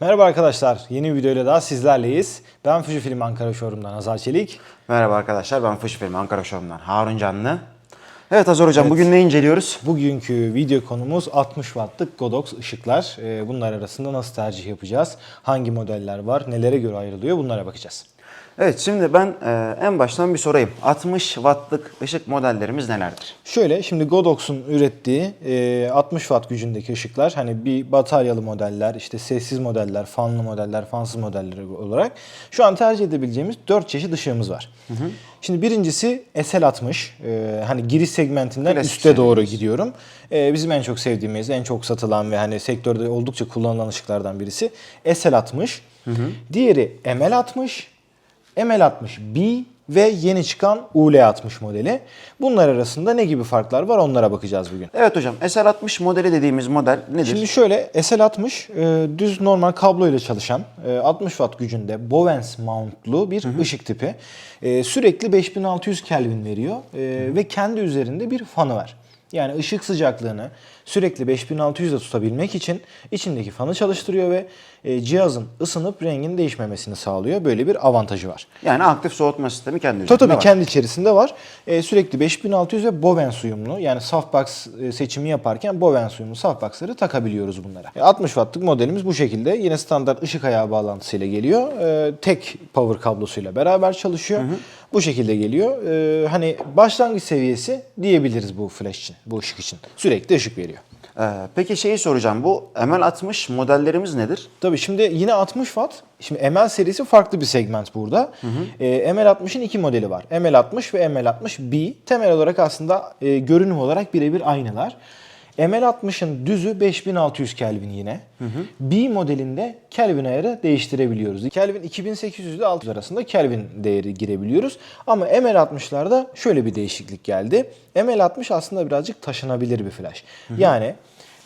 Merhaba arkadaşlar, yeni bir videoyla daha sizlerleyiz. Ben Fujifilm Ankara Showroom'dan Hazar Çelik. Merhaba arkadaşlar ben Fış Film Ankara Show'umdan Harun Canlı. Evet Hazır Hocam bugün ne inceliyoruz? Bugünkü video konumuz 60 wattlık Godox ışıklar. Ee, Bunlar arasında nasıl tercih yapacağız? Hangi modeller var? Nelere göre ayrılıyor? Bunlara bakacağız. Evet şimdi ben e, en baştan bir sorayım. 60 wattlık ışık modellerimiz nelerdir? Şöyle şimdi Godox'un ürettiği e, 60 watt gücündeki ışıklar hani bir bataryalı modeller, işte sessiz modeller, fanlı modeller, fansız modeller olarak şu an tercih edebileceğimiz 4 çeşit ışığımız var. Şimdi birincisi SL60 e, hani giriş segmentinden Klasik üste doğru gidiyorum. E, bizim en çok sevdiğimiz, en çok satılan ve hani sektörde oldukça kullanılan ışıklardan birisi SL60. Diğeri ML60. ML60B ve yeni çıkan UL60 modeli. Bunlar arasında ne gibi farklar var onlara bakacağız bugün. Evet hocam SL60 modeli dediğimiz model nedir? Şimdi şöyle SL60 e, düz normal kablo ile çalışan e, 60 watt gücünde Bowens mountlu bir ışık tipi. E, sürekli 5600 Kelvin veriyor e, ve kendi üzerinde bir fanı var. Yani ışık sıcaklığını sürekli 5600'de tutabilmek için içindeki fanı çalıştırıyor ve e, cihazın ısınıp rengin değişmemesini sağlıyor. Böyle bir avantajı var. yani aktif soğutma sistemi kendi üzerinde tabii var. kendi içerisinde var. Ee, sürekli 5600 ve Bowens uyumlu. Yani softbox e, seçimi yaparken Bowens uyumlu softbox'ları takabiliyoruz bunlara. E, 60 wattlık modelimiz bu şekilde. Yine standart ışık ayağı bağlantısıyla geliyor. Tek power kablosuyla beraber çalışıyor. Bu şekilde geliyor. Ee, hani başlangıç seviyesi diyebiliriz bu flash için, bu ışık için. Sürekli ışık veriyor. Ee, peki şeyi soracağım bu ML60 modellerimiz nedir? Tabii şimdi yine 60 watt. Şimdi ML serisi farklı bir segment burada. Ee, ML60'ın iki modeli var. ML60 ve ML60B. Temel olarak aslında e, görünüm olarak birebir aynılar. ML60'ın düzü 5600 Kelvin yine. B modelinde Kelvin ayarı değiştirebiliyoruz. Kelvin 2800 ile 600 arasında Kelvin değeri girebiliyoruz. Ama ML60'larda şöyle bir değişiklik geldi. ML60 aslında birazcık taşınabilir bir flash. Yani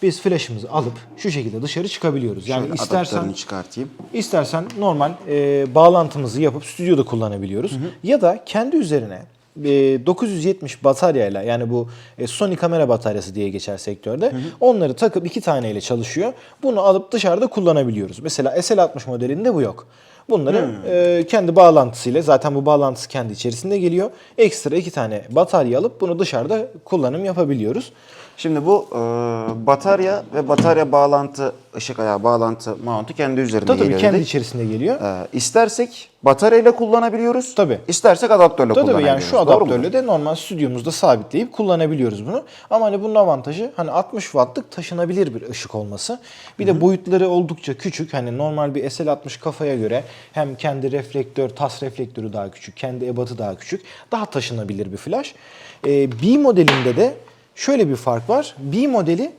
biz flash'ımızı alıp şu şekilde dışarı çıkabiliyoruz. Yani Şöyle istersen çıkartayım. istersen normal e, bağlantımızı yapıp stüdyoda kullanabiliyoruz. Ya da kendi üzerine 970 bataryayla yani bu e, Sony kamera bataryası diye geçer sektörde. Onları takıp iki taneyle çalışıyor. Bunu alıp dışarıda kullanabiliyoruz. Mesela SL60 modelinde bu yok. Bunları e, kendi bağlantısıyla zaten bu bağlantısı kendi içerisinde geliyor. Ekstra iki tane batarya alıp bunu dışarıda kullanım yapabiliyoruz. Şimdi bu e, batarya ve batarya bağlantı, ışık ayağı bağlantı mountu kendi üzerinde Tabii tabii geliyor kendi dedik. içerisinde geliyor. Ee, istersek bataryayla kullanabiliyoruz. Tabii. İstersek adaptörle Tabii tabii kullanabiliyoruz. yani şu adaptörle de normal stüdyomuzda sabitleyip kullanabiliyoruz bunu. Ama hani bunun avantajı hani 60 wattlık taşınabilir bir ışık olması. Bir de boyutları oldukça küçük. Hani normal bir SL60 kafaya göre hem kendi reflektör, tas reflektörü daha küçük, kendi ebatı daha küçük. Daha taşınabilir bir flash. Ee, B modelinde de şöyle bir fark var. B modeli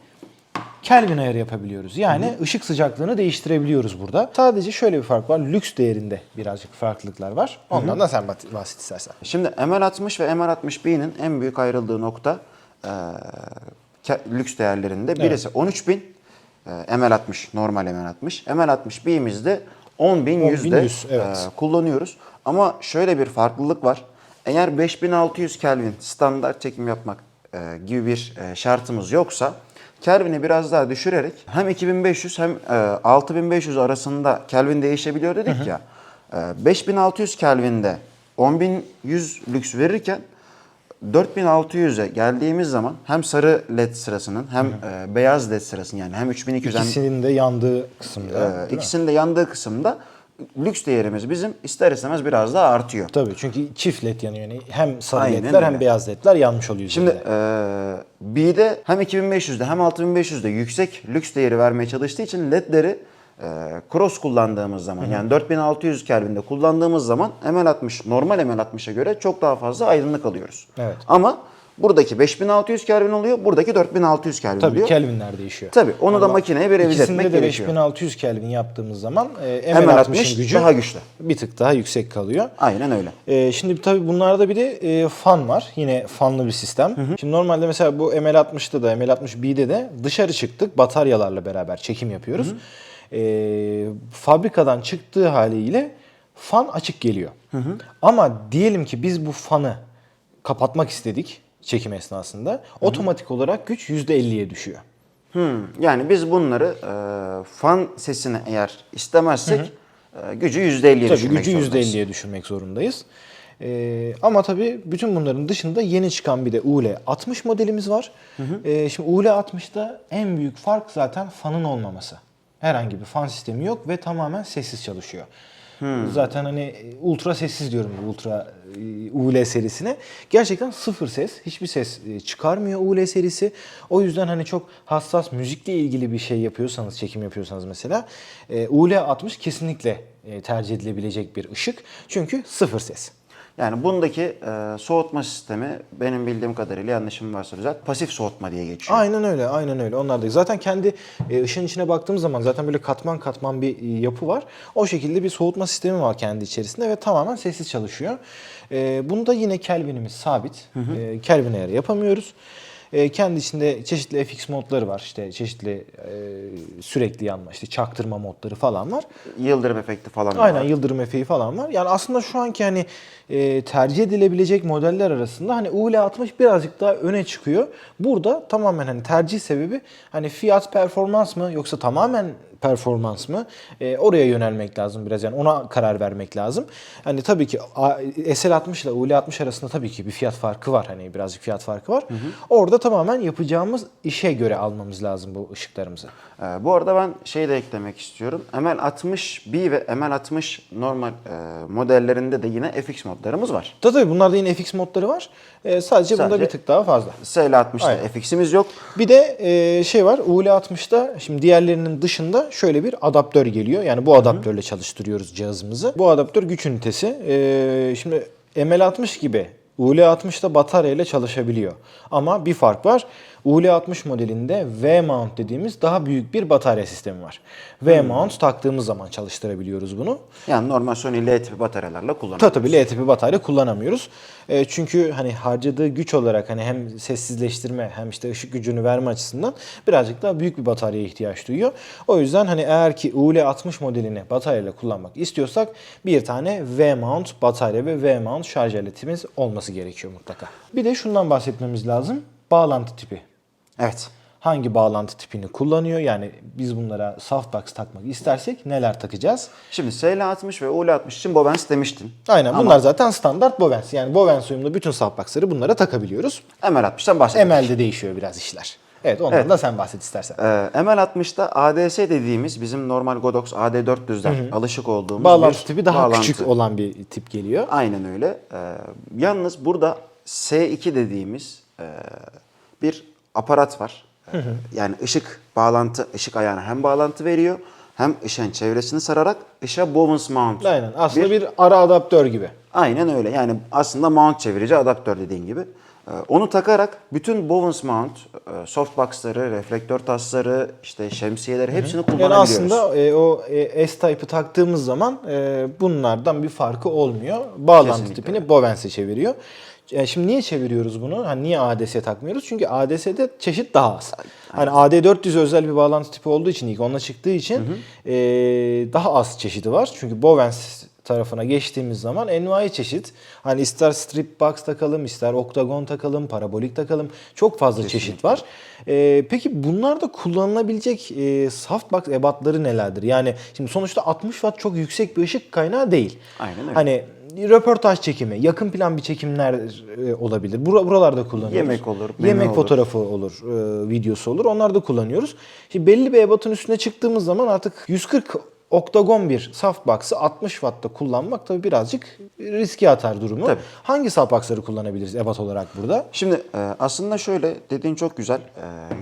Kelvin ayarı yapabiliyoruz. Yani ışık sıcaklığını değiştirebiliyoruz burada. Sadece şöyle bir fark var. Lüks değerinde birazcık farklılıklar var. Ondan da sen bahs- bahset istersen. Şimdi ML60 ve ML60B'nin en büyük ayrıldığı nokta e, lüks değerlerinde. Birisi 13000 e, ML60 normal ML60. ML60B'mizde 10100'de 10100, evet. e, kullanıyoruz. Ama şöyle bir farklılık var. Eğer 5600 Kelvin standart çekim yapmak gibi bir e, şartımız yoksa Kelvin'i biraz daha düşürerek hem 2500 hem e, 6500 arasında Kelvin değişebiliyor dedik ya. E, 5600 Kelvin'de 10100 lüks verirken 4600'e geldiğimiz zaman hem sarı led sırasının hem e, beyaz led sırasının yani hem 3200 hem İkisinin de yandığı kısımda. e, ikisinin de yandığı kısımda lüks değerimiz bizim ister istemez biraz daha artıyor. Tabii çünkü çift led yanıyor. Yani hem sarı Aynen ledler hem öyle. beyaz ledler yanmış oluyor. Şimdi üzerinde. e, B'de hem 2500'de hem 6500'de yüksek lüks değeri vermeye çalıştığı için ledleri e, cross kullandığımız zaman yani 4600 Kelvin'de kullandığımız zaman ML60 normal ML60'a göre çok daha fazla aydınlık alıyoruz. Evet. Ama buradaki 5600 Kelvin oluyor, buradaki 4600 Kelvin Tabii oluyor. Kelvinler değişiyor. Tabii onu da Ama makineye bir etmek de gerekiyor. 5600 Kelvin yaptığımız zaman e, ML60 ML60'ın gücü daha güçlü. bir tık daha yüksek kalıyor. Aynen öyle. Ee, şimdi tabii bunlarda bir de e, fan var. Yine fanlı bir sistem. Şimdi normalde mesela bu ML60'da da ML60B'de de dışarı çıktık. Bataryalarla beraber çekim yapıyoruz. Ee, fabrikadan çıktığı haliyle fan açık geliyor. Ama diyelim ki biz bu fanı kapatmak istedik çekim esnasında. Otomatik olarak güç %50'ye düşüyor. Hmm, yani biz bunları e, fan sesini eğer istemezsek e, gücü %50'ye Tabii düşürmek gücü zorundayız. %50'ye düşürmek zorundayız. Ee, ama tabii bütün bunların dışında yeni çıkan bir de UL60 modelimiz var. Ee, şimdi UL60'da en büyük fark zaten fanın olmaması. Herhangi bir fan sistemi yok ve tamamen sessiz çalışıyor. Zaten hani e, ultra sessiz diyorum bu ultra e, UL serisine. Gerçekten sıfır ses, hiçbir ses e, çıkarmıyor UL serisi. O yüzden hani çok hassas müzikle ilgili bir şey yapıyorsanız, çekim yapıyorsanız mesela e, UL60 kesinlikle tercih edilebilecek bir ışık. Çünkü sıfır ses. Yani bundaki e, soğutma sistemi benim bildiğim kadarıyla yanlışım varsa düzelt pasif soğutma diye geçiyor. Aynen öyle, aynen öyle. Onlar da zaten kendi e, ışığın içine baktığımız zaman zaten böyle katman katman bir e, yapı var. O şekilde bir soğutma sistemi var kendi içerisinde ve tamamen sessiz çalışıyor. E, bunda yine Kelvin'imiz sabit. E, Kelvin ayarı yapamıyoruz. E, kendi içinde çeşitli FX modları var. İşte çeşitli e, sürekli yanma, işte çaktırma modları falan var. Yıldırım efekti falan da Aynen var. yıldırım efeği falan var. Yani aslında şu anki hani e, tercih edilebilecek modeller arasında hani UL60 birazcık daha öne çıkıyor. Burada tamamen hani tercih sebebi hani fiyat performans mı yoksa tamamen performans mı? E, oraya yönelmek lazım biraz yani ona karar vermek lazım. Hani tabii ki A- SL60 ile UL60 arasında tabii ki bir fiyat farkı var. Hani birazcık fiyat farkı var. Orada tamamen yapacağımız işe göre almamız lazım bu ışıklarımızı. E, bu arada ben şey de eklemek istiyorum. ML60B ve ML60 normal e, modellerinde de yine FX modlarımız var. Tabii tabii bunlarda yine FX modları var. E, sadece, bunda Sadece- bir tık daha fazla. SL60'da Aynen. FX'imiz yok. Bir de e, şey var UL60'da şimdi diğerlerinin dışında şöyle bir adaptör geliyor. Yani bu adaptörle çalıştırıyoruz cihazımızı. Bu adaptör güç ünitesi. E, şimdi ML60 gibi UL60'da bataryayla çalışabiliyor. Ama bir fark var. UL60 modelinde V-mount dediğimiz daha büyük bir batarya sistemi var. V-mount taktığımız zaman çalıştırabiliyoruz bunu. Yani normal Sony L tipi bataryalarla kullanıyoruz. Tabii tabii L tipi batarya kullanamıyoruz. E, çünkü hani harcadığı güç olarak hani hem sessizleştirme hem işte ışık gücünü verme açısından birazcık daha büyük bir bataryaya ihtiyaç duyuyor. O yüzden hani eğer ki UL60 modelini bataryayla kullanmak istiyorsak bir tane V-mount batarya ve V-mount şarj aletimiz olması gerekiyor mutlaka. Bir de şundan bahsetmemiz lazım. Bağlantı tipi. Evet. Hangi bağlantı tipini kullanıyor? Yani biz bunlara softbox takmak istersek neler takacağız? Şimdi SL60 ve UL60 için Bovens demiştin. Aynen bunlar zaten standart Bovens. Yani Bovens uyumlu bütün softbox'ları bunlara takabiliyoruz. ML60'tan bahsedelim. ML'de değişiyor biraz işler. Evet ondan da sen bahset istersen. Ee, ML60'da ADS dediğimiz bizim normal Godox AD400'den alışık olduğumuz Bağlantı bir tipi daha bağlantı. küçük olan bir tip geliyor. Aynen öyle. Ee, yalnız burada S2 dediğimiz e, bir aparat var. Yani ışık bağlantı, ışık ayağına hem bağlantı veriyor hem ışığın çevresini sararak ışığa Bowens mount. Aynen aslında bir, ara adaptör gibi. Aynen öyle. Yani aslında mount çevirici adaptör dediğin gibi. Ee, Onu takarak bütün Bowens mount, e, softbox'ları, reflektör tasları, işte şemsiyeleri hepsini Yani kullanabiliyoruz. aslında e, o e, S-Type'ı taktığımız zaman e, bunlardan bir farkı olmuyor. Bağlantı Kesinlikle. tipini Bovens'e çeviriyor. Şimdi niye çeviriyoruz bunu? Hani niye ADS takmıyoruz? Çünkü ADS'de çeşit daha az. Hani AD400 özel bir bağlantı tipi olduğu için ilk onunla çıktığı için e, daha az çeşidi var. Çünkü Bovens tarafına geçtiğimiz zaman envai çeşit. Hani ister strip box takalım, ister oktagon takalım, parabolik takalım. Çok fazla çeşit var. E, peki bunlarda kullanılabilecek e, softbox ebatları nelerdir? Yani şimdi sonuçta 60 watt çok yüksek bir ışık kaynağı değil. Aynen öyle. Hani röportaj çekimi, yakın plan bir çekimler e, olabilir. Bura- Buralarda kullanıyoruz. Yemek olur, Yemek olur. fotoğrafı olur, e, videosu olur. Onlarda kullanıyoruz. Şimdi belli bir ebatın üstüne çıktığımız zaman artık 140 oktagon bir softbox'ı 60 Watt'ta kullanmak tabii birazcık riske atar durumu. Tabii. Hangi softbox'ları kullanabiliriz ebat olarak burada? Şimdi e, aslında şöyle dediğin çok güzel.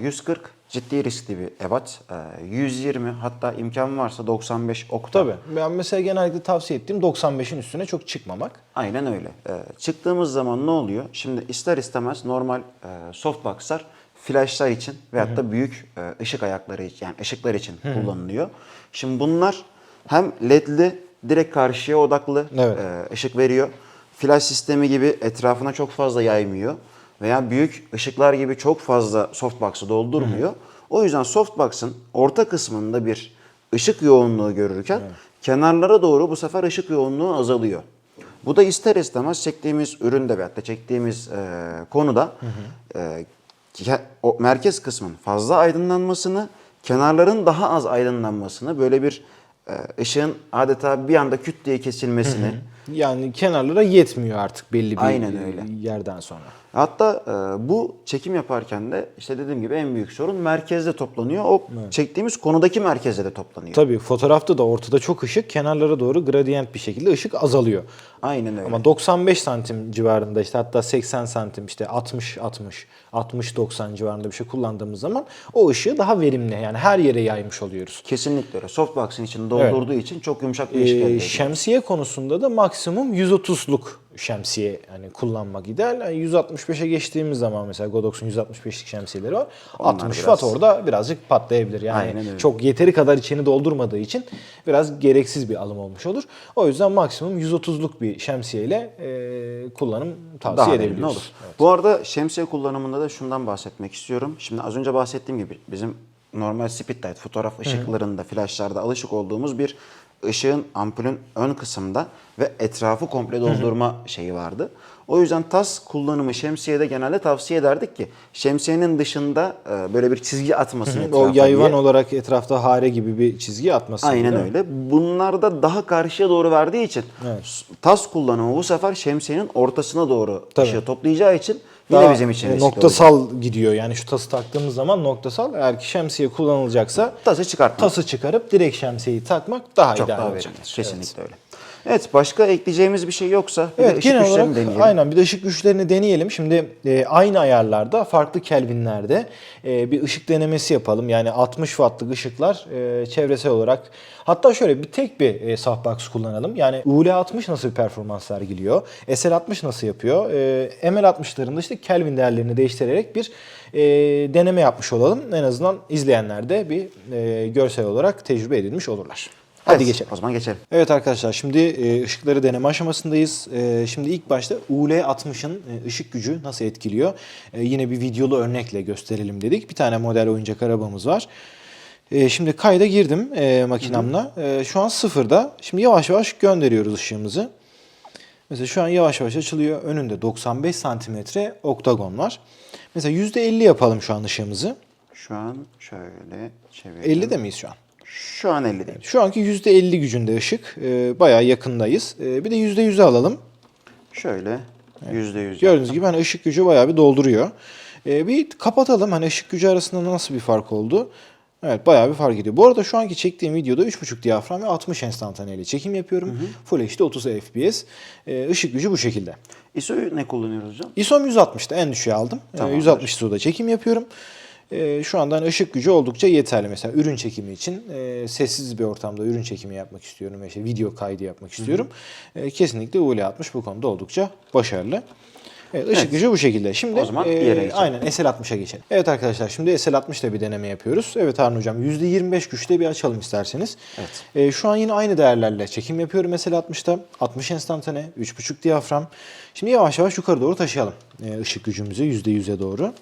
E, 140 ciddi riskli bir ebat. E, 120 hatta imkan varsa 95 okta. Tabii. Ben mesela genellikle tavsiye ettiğim 95'in üstüne çok çıkmamak. Aynen öyle. E, çıktığımız zaman ne oluyor? Şimdi ister istemez normal e, softbox'lar flashlar için veyahut da büyük e, ışık ayakları için yani ışıklar için kullanılıyor. Şimdi bunlar hem ledli direkt karşıya odaklı Evet. e, ışık veriyor. Flash sistemi gibi etrafına çok fazla yaymıyor veya büyük ışıklar gibi çok fazla softbox'ı doldurmuyor. O yüzden softbox'ın orta kısmında bir ışık yoğunluğu görürken kenarlara doğru bu sefer ışık yoğunluğu azalıyor. Bu da ister istemez çektiğimiz üründe veyahut da çektiğimiz e, konuda e, ke- o merkez kısmın fazla aydınlanmasını, kenarların daha az aydınlanmasını, böyle bir e, ışığın adeta bir anda küt diye kesilmesini, Yani kenarlara yetmiyor artık belli bir Aynen öyle. yerden sonra. Hatta e, bu çekim yaparken de işte dediğim gibi en büyük sorun merkezde toplanıyor. O çektiğimiz konudaki merkezde de toplanıyor. Tabii fotoğrafta da ortada çok ışık, kenarlara doğru gradient bir şekilde ışık azalıyor. Aynen öyle. Ama 95 santim civarında işte hatta 80 santim işte 60 60 60 90 civarında bir şey kullandığımız zaman o ışığı daha verimli yani her yere yaymış oluyoruz. Kesinlikle öyle. Softbox'ın içini doldurduğu için çok yumuşak bir ışık Ee, şemsiye konusunda da maksimum 130'luk şemsiye hani kullanmak ideal. Yani 165'e geçtiğimiz zaman mesela Godox'un 165'lik şemsiyeleri var. Onlar 60 biraz- watt orada birazcık patlayabilir. Yani çok yeteri kadar içini doldurmadığı için biraz gereksiz bir alım olmuş olur. O yüzden maksimum 130'luk bir şemsiyeyle e, kullanım tavsiye Daha olur. Bu arada şemsiye kullanımında da şundan bahsetmek istiyorum. Şimdi az önce bahsettiğim gibi bizim normal speedlight fotoğraf ışıklarında, flaşlarda alışık olduğumuz bir ışığın ampulün ön kısımda ve etrafı komple doldurma şeyi vardı. O yüzden tas kullanımı şemsiyede genelde tavsiye ederdik ki şemsiyenin dışında e, böyle bir çizgi atmasın etrafa O yayvan diye. olarak etrafta hare gibi bir çizgi atması. Aynen değil mi? öyle. Bunlar da daha karşıya doğru verdiği için tas kullanımı bu sefer şemsiyenin ortasına doğru Tabii. ışığı toplayacağı için yine Daha, bizim için e, riskli noktasal gidiyor. Yani şu tası taktığımız zaman noktasal. Eğer ki şemsiye kullanılacaksa Tası çıkartmak. tası çıkarıp direkt şemsiyeyi takmak daha Çok ideal daha olacaktır. verimli. Kesinlikle öyle. Evet başka ekleyeceğimiz bir şey yoksa bir Evet, de ışık güçlerini olarak deneyelim. aynen bir de ışık güçlerini deneyelim. Şimdi e, aynı ayarlarda farklı kelvinlerde e, bir ışık denemesi yapalım. Yani 60 wattlık ışıklar e, çevresel olarak hatta şöyle bir tek bir e, softbox kullanalım. Yani UL60 nasıl bir performans sergiliyor? SL60 nasıl yapıyor? E, ML60'larında işte kelvin değerlerini değiştirerek bir e, deneme yapmış olalım. En azından izleyenler de bir e, görsel olarak tecrübe edilmiş olurlar. Hadi Evet, geçelim. O zaman geçelim. Evet arkadaşlar şimdi e, ışıkları deneme aşamasındayız. E, Şimdi ilk başta UL60'ın e, ışık gücü nasıl etkiliyor? E, Yine bir videolu örnekle gösterelim dedik. Bir tane model oyuncak arabamız var. E, Şimdi kayda girdim e, makinamla. E, Şu an sıfırda. Şimdi yavaş yavaş gönderiyoruz ışığımızı. Mesela şu an yavaş yavaş açılıyor. Önünde 95 santimetre oktagon var. Mesela %50 yapalım şu an ışığımızı. Şu an şöyle çevirelim. 50 de miyiz şu an? Şu an 50 değil. Şu anki %50 gücünde ışık. E, Bayağı yakındayız. E, Bir de %100'ü alalım. Şöyle yüzde yüz. Gördüğünüz gibi hani ışık gücü bayağı bir dolduruyor. Ee, bir kapatalım hani ışık gücü arasında nasıl bir fark oldu. Evet bayağı bir fark ediyor. Bu arada şu anki çektiğim videoda 3.5 diyafram ve 60 enstantane ile çekim yapıyorum. Full HD 30 FPS. Ee, ışık gücü bu şekilde. ISO'yu ne kullanıyoruz hocam? ISO'm 160'da en düşüğe aldım. Ee, Tamamdır. 160 ISO'da çekim yapıyorum. Ee, şu anda hani ışık gücü oldukça yeterli. Mesela ürün çekimi için e, sessiz bir ortamda ürün çekimi yapmak istiyorum. işte video kaydı yapmak istiyorum. E, kesinlikle UL60 bu konuda oldukça başarılı. Evet, ışık Evet. gücü bu şekilde. Şimdi O zaman e, geçelim. aynen SL60'a geçelim. Evet arkadaşlar şimdi SL60 ile bir deneme yapıyoruz. Evet Harun hocam %25 güçte bir açalım isterseniz. Evet. E, şu an yine aynı değerlerle çekim yapıyorum SL60'ta. 60 enstantane, 3.5 diyafram. Şimdi yavaş yavaş yukarı doğru taşıyalım e, ışık gücümüzü %100'e doğru.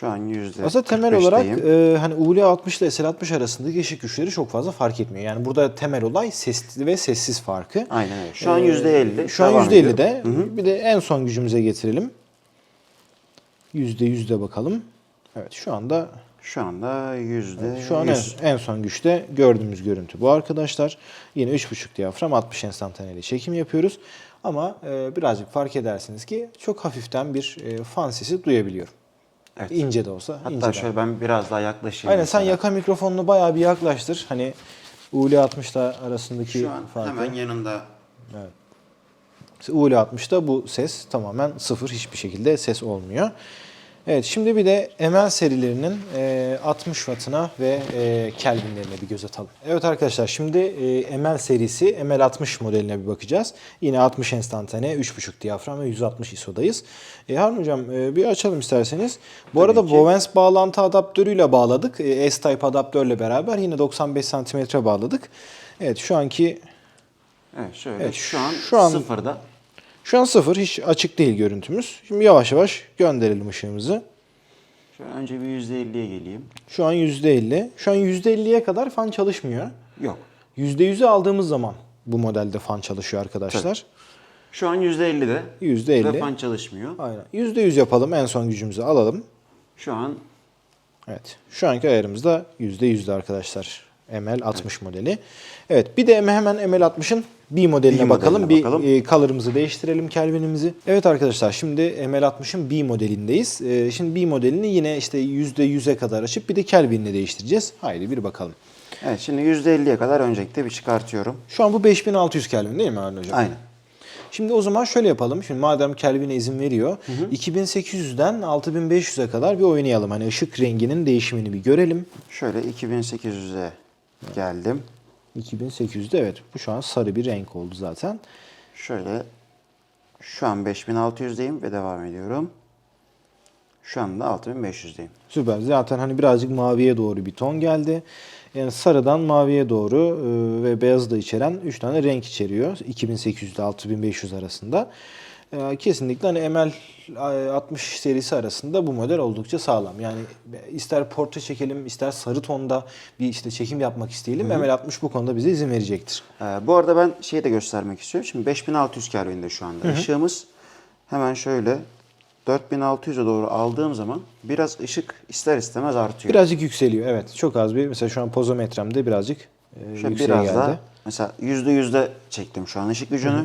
Şu an yüzde Aslında temel olarak e, hani UL60 ile SL60 arasındaki ışık güçleri çok fazla fark etmiyor. Yani burada temel olay sesli ve sessiz farkı. Aynen öyle. Şu an Ee, yüzde elli. Şu an Devam %50'de. ediyorum. Bir de en son gücümüze getirelim. %100'de bakalım. Evet şu anda Şu anda yüzde şu an en, en son güçte gördüğümüz görüntü bu arkadaşlar. Yine 3.5 diyafram 60 enstantaneli çekim yapıyoruz. Ama e, birazcık fark edersiniz ki çok hafiften bir e, fan sesi duyabiliyorum. Evet. İnce de olsa. Hatta inceden. şöyle ben biraz daha yaklaşayım. Aynen sen mesela. yaka mikrofonunu bayağı bir yaklaştır. Hani UL60'la arasındaki Şu an farkı. hemen yanında UL60'da bu ses tamamen sıfır. Hiçbir şekilde ses olmuyor. Evet şimdi bir de ML serilerinin e, 60 wattına ve e, Kelvinlerine bir göz atalım. Evet arkadaşlar şimdi e, ML serisi ML60 modeline bir bakacağız. Yine 60 enstantane, 3.5 diyafram ve 160 ISO'dayız. E, Harun hocam e, bir açalım isterseniz. Bu arada ki. Bowens bağlantı adaptörüyle bağladık. E, S-Type adaptörle beraber yine 95 santimetre bağladık. Evet şu anki Evet şöyle Evet, şu an şu an- sıfırda. Şu an sıfır, hiç açık değil görüntümüz. Şimdi yavaş yavaş gönderelim ışığımızı. Şöyle önce bir yüzde elliye geleyim. Şu an %50. Şu an %50'ye kadar fan çalışmıyor. Yok. %100'ü aldığımız zaman bu modelde fan çalışıyor arkadaşlar. Şu an %50'de. %50. Ve fan çalışmıyor. Aynen. %100 yapalım. En son gücümüzü alalım. Şu an Evet. Şu anki ayarımız da %100'de arkadaşlar. ML60 modeli. Evet bir de hemen ML60'ın B modeline B bakalım. modeline Bir bakalım. e, color'ımızı değiştirelim Kelvin'imizi. Evet arkadaşlar şimdi ML60'ın B modelindeyiz. E, şimdi B modelini yine işte %100'e kadar açıp bir de Kelvin'le değiştireceğiz. Haydi bir bakalım. evet şimdi %50'ye kadar öncelikle bir çıkartıyorum. Şu an bu 5600 Kelvin değil mi Harun Hocam? Aynen. Şimdi o zaman şöyle yapalım. Şimdi madem Kelvin'e izin veriyor. 2800'den 6500'e kadar bir oynayalım. Hani ışık renginin değişimini bir görelim. Şöyle 2800'e geldim. 2800'de evet. Bu şu an sarı bir renk oldu zaten. Şöyle şu an 5600'deyim ve devam ediyorum. Şu anda 6500'deyim. Süper. Zaten hani birazcık maviye doğru bir ton geldi. Yani sarıdan maviye doğru e, ve beyazı da içeren 3 tane renk içeriyor. 2800 ile 6500 arasında. E, kesinlikle hani ML 60 serisi arasında bu model oldukça sağlam. Yani ister portre çekelim, ister sarı tonda bir işte çekim yapmak isteyelim. ML 60 bu konuda bize izin verecektir. Ee, bu arada ben şeyi de göstermek istiyorum. Şimdi 5600 Kelvin'de şu anda. Işığımız hemen şöyle 4600'e doğru aldığım zaman biraz ışık ister istemez artıyor. Birazcık yükseliyor. Evet. Çok az bir mesela şu an pozometremde birazcık e, Şöyle biraz geldi. daha mesela %100'de çektim şu an ışık gücünü.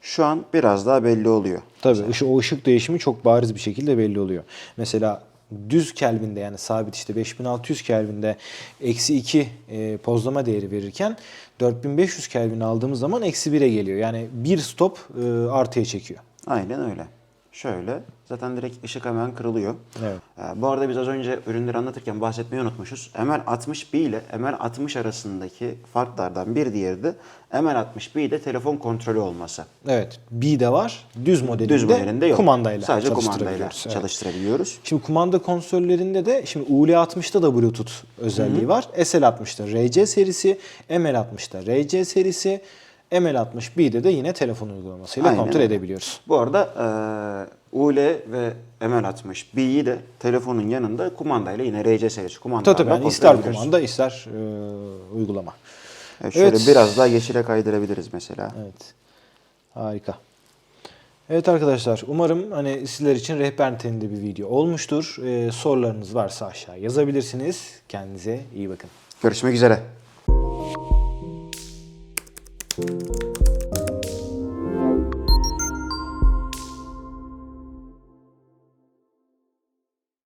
Şu an biraz daha belli oluyor. Tabii o ışık değişimi çok bariz bir şekilde belli oluyor. Mesela düz Kelvin'de yani sabit işte 5600 Kelvin'de eksi 2 e, pozlama değeri verirken 4500 Kelvin aldığımız zaman eksi 1'e geliyor. Yani bir stop e, artıya çekiyor. Aynen öyle. Şöyle zaten direkt ışık hemen kırılıyor. Evet. Ee, bu arada biz az önce ürünleri anlatırken bahsetmeyi unutmuşuz. ML60B ile ML60 arasındaki farklardan bir diğeri de ML60B ile telefon kontrolü olması. Evet. B de var. Düz modelinde, Düz modelinde yok. kumandayla Sadece kumandayla çalıştırabiliyoruz. Evet. çalıştırabiliyoruz. Şimdi kumanda konsollerinde de şimdi UL60'da da Bluetooth özelliği var. SL60'da RC serisi, ML60'da RC serisi, ML60B'de de yine telefon uygulamasıyla Aynen kontrol edebiliyoruz. Bu arada e, UL ve ML60B'yi de telefonun yanında kumandayla yine RC serisi kumandalarla Tabii tabii yani ister kumanda ister e, uygulama. Evet, şöyle Evet. biraz daha yeşile kaydırabiliriz mesela. Evet. Harika. Evet arkadaşlar umarım hani sizler için rehber niteliğinde bir video olmuştur. E, sorularınız varsa aşağı yazabilirsiniz. Kendinize iyi bakın. Görüşmek üzere. Thank you.